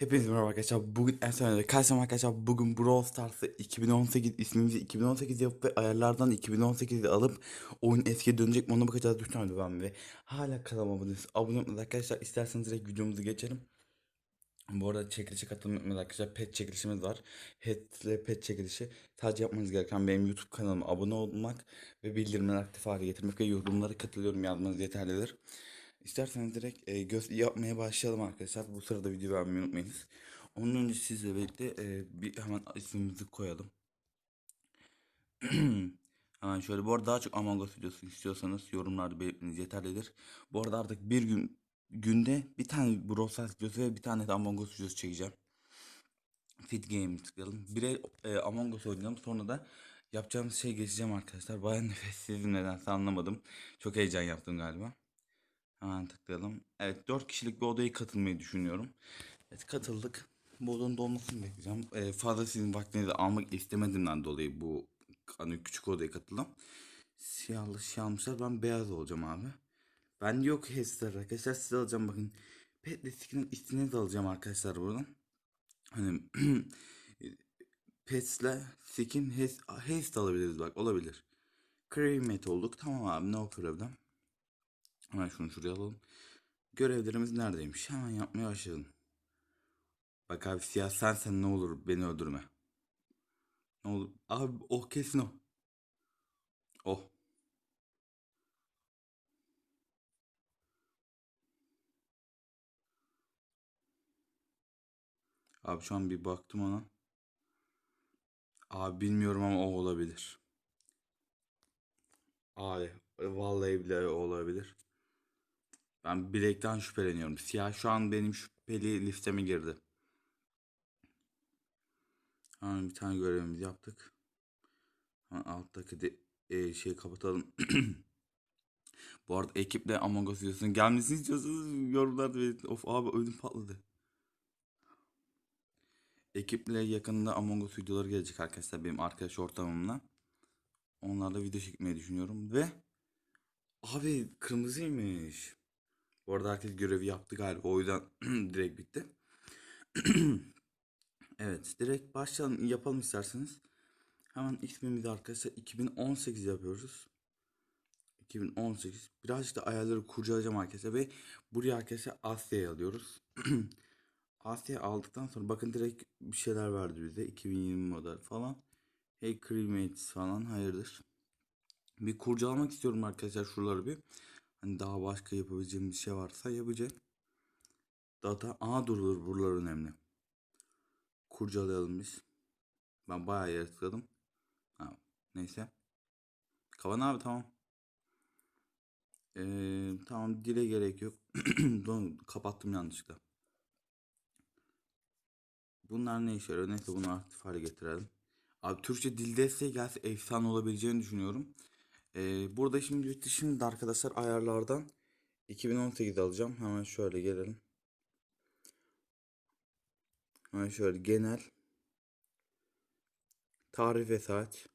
Hepinize merhaba arkadaşlar. Bugün en sonunda karşıma arkadaşlar bugün Brawl Stars'ı 2018 ismimizi 2018 yapıp ve ayarlardan 2018'i alıp oyun eskiye dönecek mi ona bakacağız. Düşünüyorum ben ve hala kanalıma abone. Abone olmayı arkadaşlar isterseniz direkt videomuzu geçelim. Bu arada çekilişe katılmayı unutmayın arkadaşlar. Pet çekilişimiz var. Head ile pet çekilişi. Sadece yapmanız gereken benim YouTube kanalıma abone olmak ve bildirimleri aktif hale getirmek ve yorumlara katılıyorum yazmanız yeterlidir. İsterseniz direkt e, göz yapmaya başlayalım arkadaşlar. Bu sırada video beğenmeyi unutmayınız. Onun önce sizle birlikte e, bir hemen ismimizi koyalım. hemen şöyle. Bu arada daha çok Among Us videosu istiyorsanız yorumlarda belirtmeniz yeterlidir. Bu arada artık bir gün günde bir tane Brawl Stars videosu ve bir tane de Among Us videosu çekeceğim. Fit Game tıklayalım. Bire e, Among Us oynayalım. Sonra da yapacağımız şey geçeceğim arkadaşlar. Bayağı nefessizim nedense anlamadım. Çok heyecan yaptım galiba. Hemen tıklayalım. Evet 4 kişilik bir odaya katılmayı düşünüyorum. Evet katıldık. Bu odanın dolmasını bekleyeceğim. Ee, fazla sizin vaktinizi almak istemediğimden dolayı bu hani küçük odaya katıldım. Siyahlı şey almışlar. Ben beyaz olacağım abi. Ben yok hesler arkadaşlar. Size alacağım bakın. Pet riskinin ismini de alacağım arkadaşlar buradan. Hani Pets'le skin hes, hes de alabiliriz bak olabilir. Cremate olduk. Tamam abi no problem. Hemen şunu şuraya alalım. Görevlerimiz neredeymiş? Hemen yapmaya başlayalım. Bak abi siyah sen sen ne olur beni öldürme. Ne olur. Abi oh kesin o. Oh. Abi şu an bir baktım ona. Abi bilmiyorum ama o olabilir. Abi vallahi bile olabilir. Ben Blake'den şüpheleniyorum. Siyah şu an benim şüpheli listeme girdi. Hemen bir tane görevimizi yaptık. Hemen alttaki de e, şeyi kapatalım. Bu arada ekiple Among Us videosunun gelmesini istiyorsanız yorumlarda belirtin. Of abi ödüm patladı. Ekiple yakında Among Us videoları gelecek arkadaşlar benim arkadaş ortamımla. Onlarla video çekmeyi düşünüyorum ve abi kırmızıymış. Bu arada herkes görevi yaptı galiba. O yüzden direkt bitti. evet direkt başlayalım yapalım isterseniz. Hemen ismimizi arkadaşlar 2018 yapıyoruz. 2018. Birazcık da ayarları kurcalayacağım arkadaşlar ve buraya arkadaşlar Asya'yı alıyoruz. Asya aldıktan sonra bakın direkt bir şeyler verdi bize. 2020 model falan. Hey Cremates falan hayırdır. Bir kurcalamak istiyorum arkadaşlar şuraları bir. Hani daha başka yapabileceğim bir şey varsa yapacağım. Data aha dur dur buralar önemli. Kurcalayalım biz. Ben bayağı yer tıkladım. Ha, neyse. Kavan abi tamam. Ee, tamam dile gerek yok. Kapattım yanlışlıkla. Bunlar ne işe yarıyor? Neyse bunu aktif hale getirelim. Abi Türkçe dil desteği gelse efsane olabileceğini düşünüyorum. Ee, burada şimdi şimdi arkadaşlar ayarlardan 2018 alacağım. Hemen şöyle gelelim. Hemen şöyle genel tarih ve saat.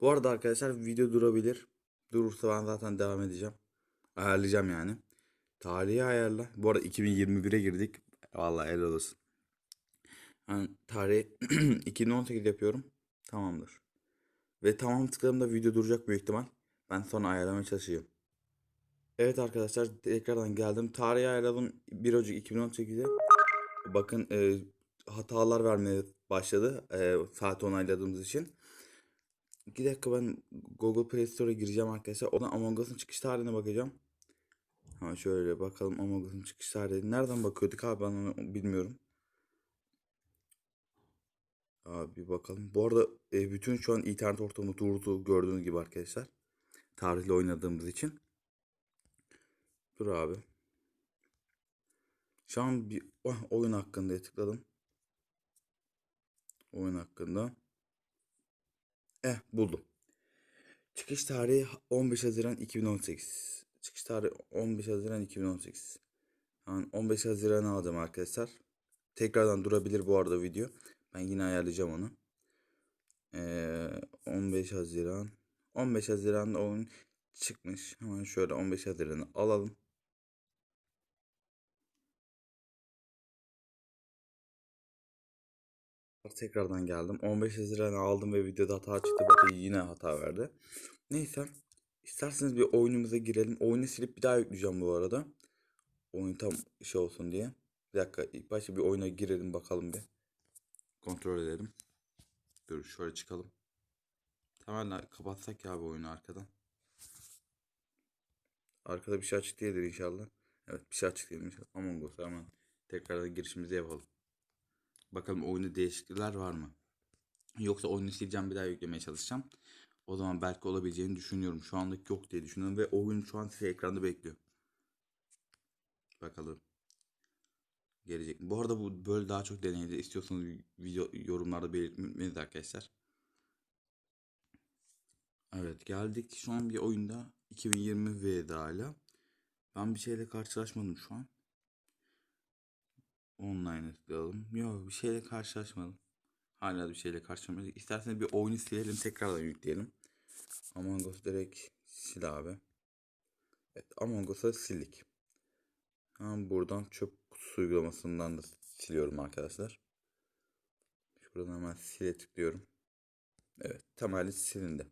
Bu arada arkadaşlar video durabilir. Durursa ben zaten devam edeceğim. Ayarlayacağım yani. Tarihi ayarla. Bu arada 2021'e girdik. Vallahi el olsun. Yani tarih 2018 yapıyorum. Tamamdır. Ve tamam tıkladığımda video duracak büyük ihtimal. Ben sonra ayarlamaya çalışayım. Evet arkadaşlar tekrardan geldim. Tarihi ayarladım 1 Ocak 2018'e. Bakın e, hatalar vermeye başladı. E, saat onayladığımız için. 2 dakika ben Google Play Store'a gireceğim arkadaşlar. Oradan Among Us'ın çıkış tarihine bakacağım. Ha şöyle bakalım Among Us'ın çıkış tarihi. Nereden bakıyorduk abi ben onu bilmiyorum. Abi bir bakalım. Bu arada e, bütün şu an internet ortamı durdu gördüğünüz gibi arkadaşlar. Tarihle oynadığımız için. Dur abi. Şu an bir oh, oyun hakkında tıkladım. Oyun hakkında. Eh buldum. Çıkış tarihi 15 Haziran 2018. Çıkış tarihi 15 Haziran 2018. Yani 15 Haziran alacağım arkadaşlar. Tekrardan durabilir bu arada video. Ben yine ayarlayacağım onu. Ee, 15 Haziran. 15 Haziran'da oyun çıkmış. Hemen şöyle 15 Haziran'ı alalım. Tekrardan geldim. 15 Haziran'ı aldım ve videoda hata çıktı. Bakın yine hata verdi. Neyse. İsterseniz bir oyunumuza girelim. Oyunu silip bir daha yükleyeceğim bu arada. Oyun tam şey olsun diye. Bir dakika ilk başta bir oyuna girelim bakalım bir. Kontrol edelim. Dur şöyle çıkalım. Tamamen kapatsak ya bu oyunu arkadan. Arkada bir şey açık değildir inşallah. Evet bir şey açık değilmiş. Among Us hemen tekrardan girişimizi yapalım. Bakalım oyunda değişiklikler var mı? Yoksa oyunu sileceğim bir daha yüklemeye çalışacağım. O zaman belki olabileceğini düşünüyorum. Şu anlık yok diye düşünüyorum ve oyun şu an size ekranda bekliyor. Bakalım. Gelecek? Bu arada bu böyle daha çok deneyde istiyorsanız video yorumlarda unutmayınız arkadaşlar. Evet geldik şu an bir oyunda 2020 Veda'yla. Ben bir şeyle karşılaşmadım şu an. Online tıklayalım. Yok bir şeyle karşılaşmadım. Hala bir şeyle karşılaşmadık. İsterseniz bir oyunu silelim tekrardan yükleyelim. Among Us direkt sil abi. Evet Among Us'ı sildik. Hemen buradan çöp kutusu uygulamasından da siliyorum arkadaşlar. Şuradan hemen sile tıklıyorum. Evet temelli silindi.